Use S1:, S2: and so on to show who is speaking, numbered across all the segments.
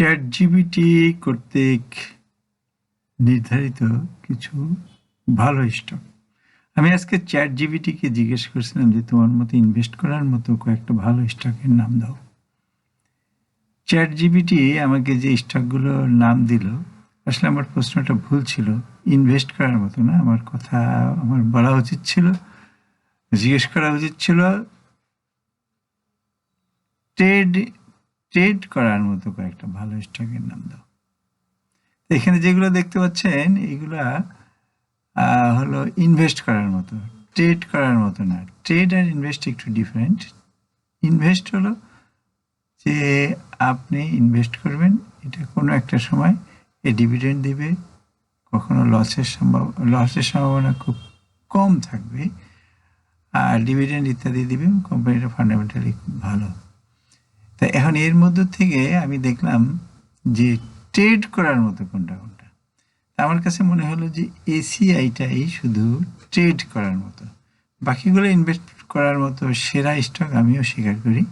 S1: Chat GPT কর্তৃক নির্ধারিত কিছু ভালো স্টক আমি আজকে চ্যাট জিবিটিকে জিজ্ঞেস করছিলাম যে, তোমার মতো ইনভেস্ট করার মতো কয়েকটা ভালো স্টকের নাম দাও। চ্যাট জিবিটি আমাকে যে স্টকগুলোর নাম দিল, আসলে আমার প্রশ্নটা ভুল ছিল। ইনভেস্ট করার মতো না, আমার কথা আমার বলা উচিত ছিল, জিজ্ঞেস করা উচিত ছিল। ট্রেড ট্রেড করার মতো কয়েকটা ভালো স্টকের নাম দাও। এখানে যেগুলো দেখতে পাচ্ছেন, এগুলা হলো ইনভেস্ট করার মতো ট্রেড করার মতো না। ট্রেড আর ইনভেস্ট একটু ডিফারেন্ট ইনভেস্ট হলো যে আপনি ইনভেস্ট করবেন, এটা কোনো একটা সময় এ ডিভিডেন্ড দিবে, কখনো লসের সম্ভাব লসের সম্ভাবনা খুব কম থাকবে, আর ডিভিডেন্ড ইত্যাদি দিবে কোম্পানিটা ফান্ডামেন্টালি খুব ভালো। তা এখন এর মধ্য থেকে আমি দেখলাম যে ট্রেড করার মতো কোনটা কোনটা। আমার কাছে মনে হলো যে এসিআইটাই শুধু ট্রেড করার মতো। বাকিগুলো ইনভেস্ট করার মতো সেরা স্টক আমিও স্বীকার করি।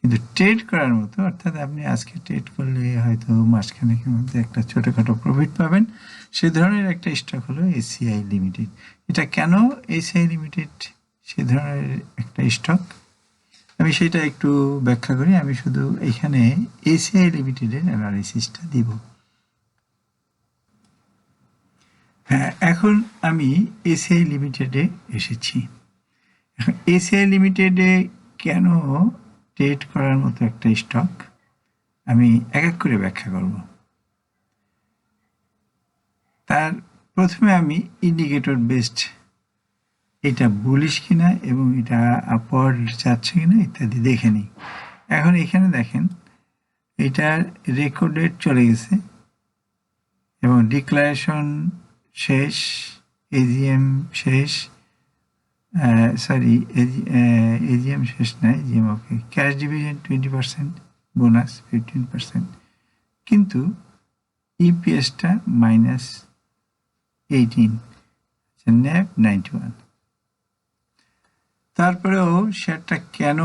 S1: কিন্তু ট্রেড করার মতো, অর্থাৎ আপনি আজকে ট্রেড করলে হয়তো মাসখানেকের মধ্যে একটা ছোটোখাটো প্রফিট পাবেন। সে ধরনের একটা স্টক হলো এসিআই লিমিটেড এটা কেন এসিআই লিমিটেড সে ধরনের একটা স্টক আমি সেটা একটু ব্যাখ্যা করি। আমি শুধু এখানে এসিআই লিমিটেডের অ্যানালাইসিসটা দিব। হ্যাঁ এখন আমি এসিআই লিমিটেডে এসেছি। এসিআই লিমিটেডে কেন ট্রেড করার মতো একটা স্টক আমি এক এক করে ব্যাখ্যা করব। তার প্রথমে আমি ইন্ডিকেটর বেসড এটা বুলিশ কিনা এবং এটা আপওয়ার্ড যাচ্ছে কিনা ইত্যাদি দেখে নিই। এখন এখানে দেখেন, এটার রেকর্ডেড চলে গেছে এবং ডিক্লারেশন শেষ এজিএম শেষ সরি এজিএম শেষ না AGM okay cash dividend twenty percent bonus fifteen percent কিন্তু ইপিএসটা minus eighteen nap ninety one তারপরেও শেয়ারটা কেন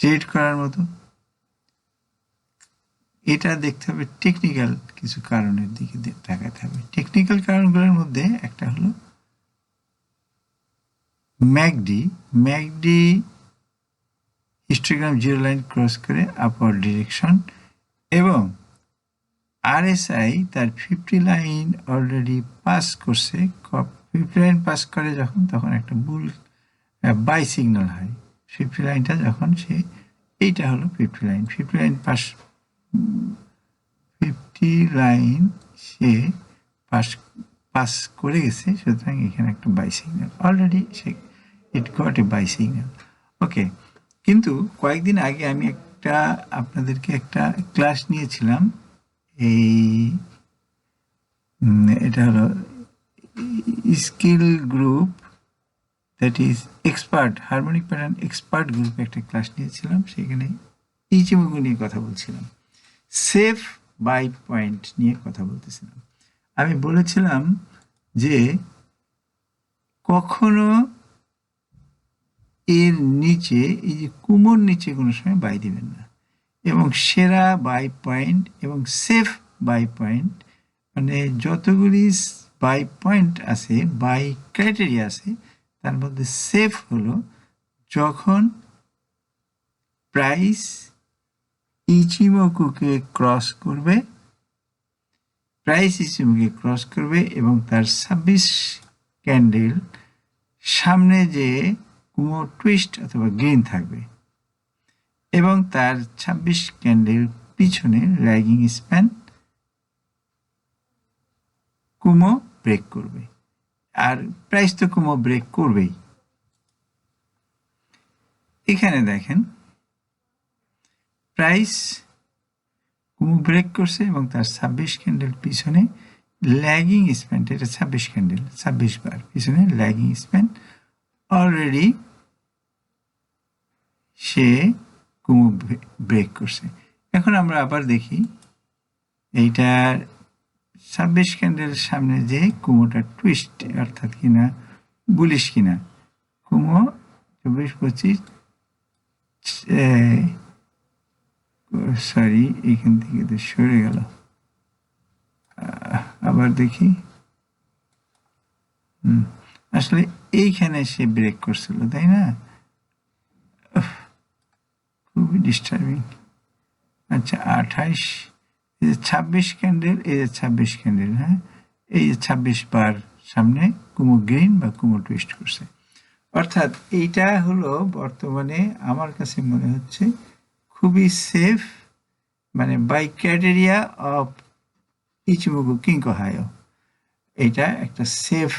S1: ট্রেড করার মতো? এটা দেখতে হবে টেকনিক্যাল কিছু কারণের দিকে তাকাতে হবে। টেকনিক্যাল কারণগুলোর মধ্যে একটা হলো MACD. MACD histogram zero line cross করে আপার ডিরেকশন এবং আরএসআই তার ফিফটি লাইন অলরেডি পাস করছে ফিফটি লাইন পাস করে যখন, তখন একটা ভুল বাই সিগন্যাল হয়। ফিফটি লাইনটা যখন সে, এইটা হলো fifty line fifty line pass fifty line সে পাস পাস করে গেছে, সুতরাং এখানে একটা buy signal already say it got a buy signal okay কিন্তু কয়েকদিন আগে আমি একটা, আপনাদেরকে একটা ক্লাস নিয়েছিলাম। এই এটা হলো skill group that is expert harmonic pattern expert গ্রুপে একটা ক্লাস নিয়েছিলাম, সেখানে ইচিমুগু নিয়ে কথা বলছিলাম। সেফ বাই পয়েন্ট নিয়ে কথা বলতেছিলাম। আমি বলেছিলাম যে কখনো এর নিচে, এই যে কুমোর নিচে কোনো সময় বাই দিবেন না। এবং সেরা বাই পয়েন্ট এবং সেফ বাই পয়েন্ট মানে যতগুলি বাই পয়েন্ট আছে বাই ক্রাইটেরিয়া আছে, তার মধ্যে সেফ হলো যখন প্রাইস ইচিমোকুকে ক্রস করবে প্রাইস ইচিমোকে ক্রস করবে এবং তার ছাব্বিশ ক্যান্ডেল সামনে যে কুমো টুইস্ট অথবা গ্রিন থাকবে এবং তার ছাব্বিশ ক্যান্ডেল পিছনে ল্যাগিং স্প্যান কুমো ব্রেক করবে। আর প্রাইস তো কুমো ব্রেক করবেই। এখানে দেখেন প্রাইস কুমো ব্রেক করছে এবং তার ছাব্বিশ ক্যান্ডেল পিছনে ল্যাগিং স্প্যান এটা ছাব্বিশ ক্যান্ডেল ছাব্বিশ বার পিছনে ল্যাগিং স্প্যান অলরেডি সে কুমো ব্রেক করছে। এখন আমরা আবার দেখি, এইটার ছাব্বিশ ক্যান্ডেল সামনে যে কুমোটা টুইস্ট অর্থাৎ কিনা বুলিশ কিনা কুমো চব্বিশ পঁচিশ সরি এখান থেকে তো সরে গেল। আবার দেখি। হুম, আসলে এইখানে সে ব্রেক করছিল তাই না? খুবই ডিস্টার্বিং আচ্ছা আঠাইশ এই যে ছাব্বিশ ক্যান্ডেল এই যে ছাব্বিশ ক্যান্ডেল হ্যাঁ? এই যে ছাব্বিশ বার সামনে কুমো গ্রিন বা কুমো টুইস্ট করছে। অর্থাৎ এইটা হলো বর্তমানে আমার কাছে মনে হচ্ছে খুবই সেফ মানে buy criteria of Ichimoku Kinko Hyo এটা একটা সেফ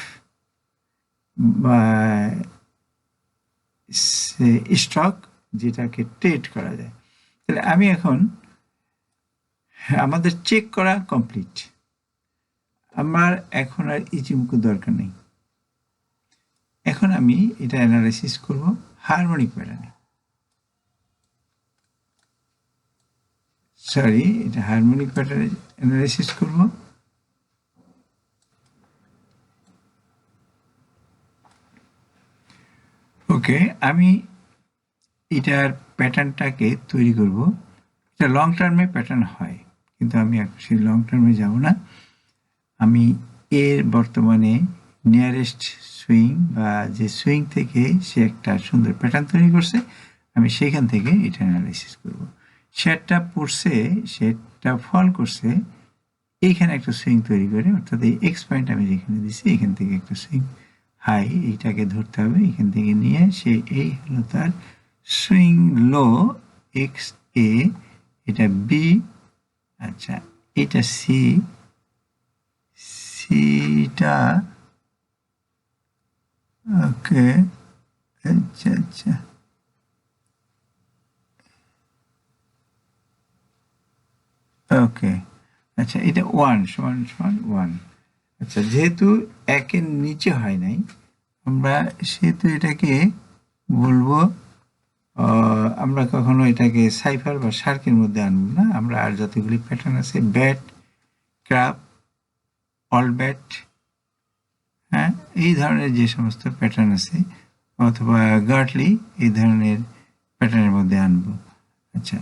S1: স্টক যেটাকে ট্রেড করা যায়। তাহলে আমি এখন আমাদের চেক করা কমপ্লিট আমার এখন আর ইচিমুকু দরকার নেই। এখন আমি এটা অ্যানালাইসিস করব হারমোনিক প্যাটার্নে সরি এটা হারমোনিক প্যাটার্নে অ্যানালাইসিস করব। ওকে, আমি এটার প্যাটার্নটাকে তৈরি করব। এটা লং টার্মে প্যাটার্ন হয়। কিন্তু আমি সেই লং টার্মে যাব না। আমি এর বর্তমানে নিয়ারেস্ট সুইং বা যে সুইং থেকে সে একটা সুন্দর প্যাটার্ন তৈরি করছে, আমি সেখান থেকে এটা অ্যানালাইসিস করব। শেয়ারটা পড়ছে শেয়ারটা ফল করছে এইখানে একটা সুইং তৈরি করে, অর্থাৎ এই এক্স পয়েন্ট আমি যেখানে দিছি, এখান থেকে একটা সুইং হাই এইটাকে ধরতে হবে, এখান থেকে নিয়ে সে এই হলো তার সুইং লো এক্স এ এটা বি আচ্ছা এটা সি সিটা ওকে আচ্ছা আচ্ছা। ওকে আচ্ছা এটা ওয়ান সমান সমান ওয়ান আচ্ছা যেহেতু একের নিচে হয় নাই, আমরা সেহেতু এটাকে বলব আমরা কখনো এটাকে সাইফার বা সার্কের মধ্যে আনব না। আমরা আর যতগুলি প্যাটার্ন আছে ব্যাট ক্রাপ অল ব্যাট হ্যাঁ এই ধরনের যে সমস্ত প্যাটার্ন আছে, অথবা গার্টলি এই ধরনের প্যাটার্নের মধ্যে আনব। আচ্ছা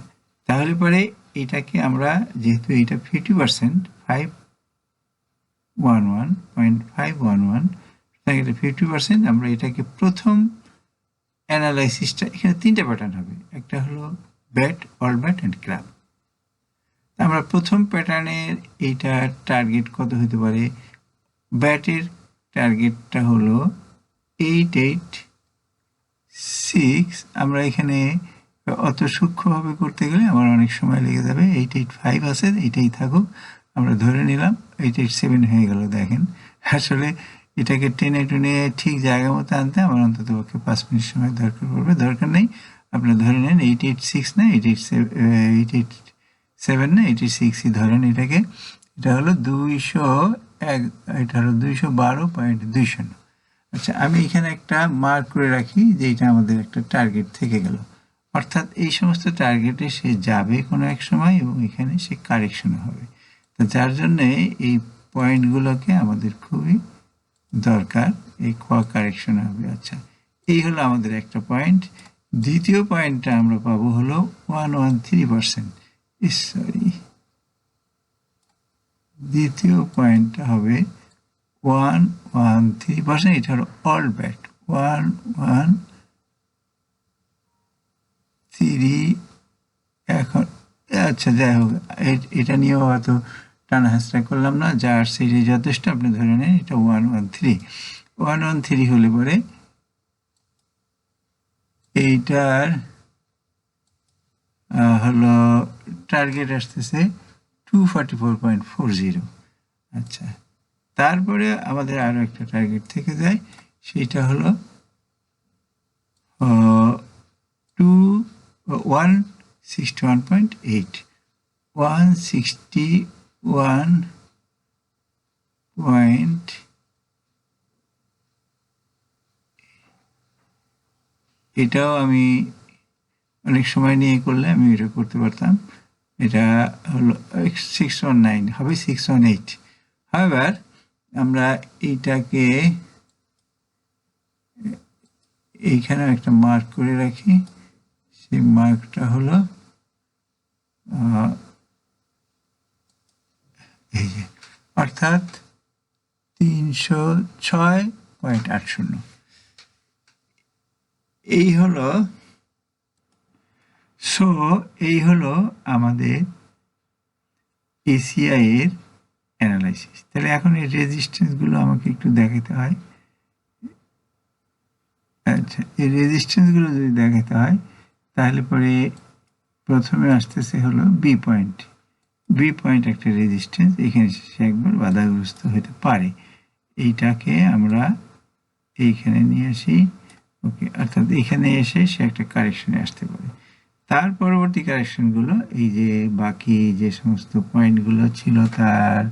S1: তাহলে পরে এটাকে আমরা, যেহেতু এটা fifty percent five one one point five one one এটা ফিফটি পার্সেন্ট আমরা এটাকে প্রথম অ্যানালাইসিসটা এখানে তিনটা প্যাটার্ন হবে। একটা হলো bat alt bat and crab আমরা প্রথম প্যাটার্নের এইটার টার্গেট কত হতে পারে? ব্যাটের টার্গেটটা হলো এইট এইট সিক্স আমরা এখানে অত সূক্ষ্মভাবে করতে গেলে আমার অনেক সময় লেগে যাবে। এইট এইট ফাইভ আছে, এইটাই থাকুক। আমরা ধরে নিলাম এইট এইট সেভেন হয়ে গেল, দেখেন। আসলে এটাকে টেনে টুনে ঠিক জায়গা মতো আনতে আমার অন্তত পক্ষে পাঁচ মিনিট সময় দরকার পড়বে। দরকার নেই আপনার ধরে নেন এইট এইট সিক্স না eight eight seven eight eight seven না এইট এইট সিক্সই ধরেন এটাকে। এটা হলো দুইশো এক, এটা হলো দুইশো বারো পয়েন্ট দুই শূন্য আচ্ছা আমি এখানে একটা মার্ক করে রাখি যে এটা আমাদের একটা টার্গেট থেকে গেল। অর্থাৎ এই সমস্ত টার্গেটে সে যাবে কোনো এক সময় এবং এখানে সে কারেকশন হবে। তো যার জন্যে এই পয়েন্টগুলোকে আমাদের খুবই দরকার, এই কোয়া কারেকশন হবে। আচ্ছা এই হলো আমাদের একটা পয়েন্ট দ্বিতীয় পয়েন্টটা আমরা পাবো হলো one one three percent sorry দ্বিতীয় পয়েন্টটা হবে ওয়ান ওয়ান থ্রি পার্সেন্ট এটা হলো alt bat one one three এখন আচ্ছা যাই হোক এটা নিয়েও হয়তো টানা হাসটা করলাম না, যার সেটি যথেষ্ট, আপনি ধরে নেন এটা one one three one one three হলে পরে এইটার হলো টার্গেট আসতেছে two forty four point four zero আচ্ছা তারপরে আমাদের আরও একটা টার্গেট থেকে যায় সেটা হলো two one sixty one point eight one sixty one point এটাও আমি অনেক সময় নিয়ে করলে আমি এটা করতে পারতাম। এটা হলো সিক্স ওয়ান নাইন হবে সিক্স ওয়ান এইট হাওয়েভার আমরা এইটাকে এইখানে একটা মার্ক করে রাখি। সেই মার্কটা হলো এই অর্থাৎ তিনশো ছয় পয়েন্ট আট শূন্য। এই হলো সো এই হলো আমাদের এসিআই এর অ্যানালাইসিস তাহলে এখন এই রেজিস্ট্যান্সগুলো আমাকে একটু দেখাতে হয়। আচ্ছা এই রেজিস্ট্যান্সগুলো যদি দেখাতে হয়, তাহলে পরে প্রথমে আসতেছে হলো বি পয়েন্ট বি পয়েন্ট একটা রেজিস্ট্যান্স এখানে সে একবার বাধাগ্রস্ত হতে পারে। এইটাকে আমরা এইখানে নিয়ে আসি। ওকে অর্থাৎ এখানে এসে সে একটা কারেকশনে আসতে পারে। তার পরবর্তী কারেকশনগুলো এই যে বাকি যে সমস্ত পয়েন্টগুলো ছিল তার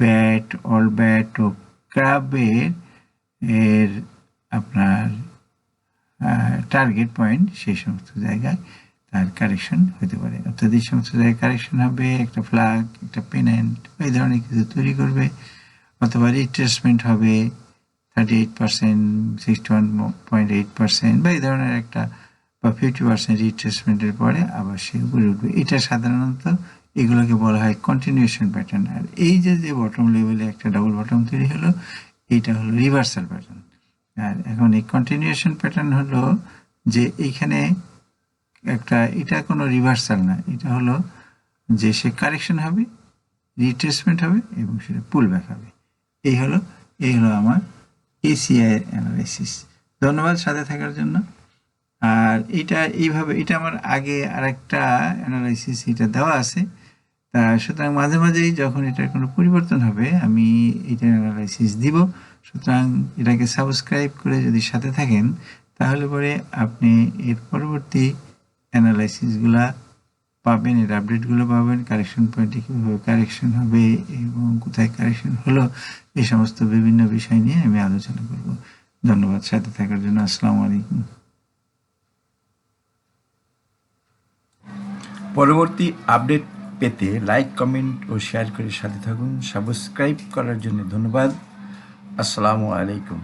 S1: ব্যাট অল ব্যাট ও ক্রাবের এর আপনার টার্গেট পয়েন্ট সেই সমস্ত জায়গায় তার কারেকশন হতে পারে। অর্থাৎ এই সমস্ত জায়গায় কারেকশন হবে, একটা ফ্ল্যাগ একটা পেনেন্ট এই ধরনের কিছু তৈরি করবে, অথবা রিট্রেসমেন্ট হবে thirty eight percent sixty one point eight percent বা এই ধরনের একটা বা ফিফটি পার্সেন্ট রিট্রেসমেন্টের পরে আবার সে উপরে উঠবে। এটা সাধারণত এগুলোকে বলা হয় কন্টিনিউশন প্যাটার্ন আর এই যে যে বটম লেভেলে একটা ডাবল বটম তৈরি হলো, এইটা হলো রিভার্সাল প্যাটার্ন আর এখন এই কন্টিনিউশন প্যাটার্ন হলো যে এইখানে একটা, এটা কোনো রিভার্সাল না। এটা হলো যে সে কারেকশন হবে রিট্রেসমেন্ট হবে এবং সেটা পুল ব্যাক হবে। এই হলো এই হলো আমার এসিআই অ্যানালাইসিস ধন্যবাদ সাথে থাকার জন্য। আর এটা এইভাবে, এটা আমার আগে আরেকটা অ্যানালাইসিস এটা দেওয়া আছে। তা সুতরাং মাঝে মাঝেই যখন এটার কোনো পরিবর্তন হবে, আমি এটা অ্যানালাইসিস দিব। সুতরাং এটাকে সাবস্ক্রাইব করে যদি সাথে থাকেন, তাহলে পরে আপনি এর পরবর্তী অ্যানালাইসিসগুলা পাবেন, এর আপডেটগুলো পাবেন কারেকশন পয়েন্টে কীভাবে কারেকশন হবে এবং কোথায় কারেকশন হলো, এই সমস্ত বিভিন্ন বিষয় নিয়ে আমি আলোচনা করব। ধন্যবাদ সাথে থাকার জন্য। আসসালামু আলাইকুম।
S2: পরবর্তী আপডেট পেতে লাইক কমেন্ট ও শেয়ার করে সাথে থাকুন। সাবস্ক্রাইব করার জন্য ধন্যবাদ। আসসালামু আলাইকুম।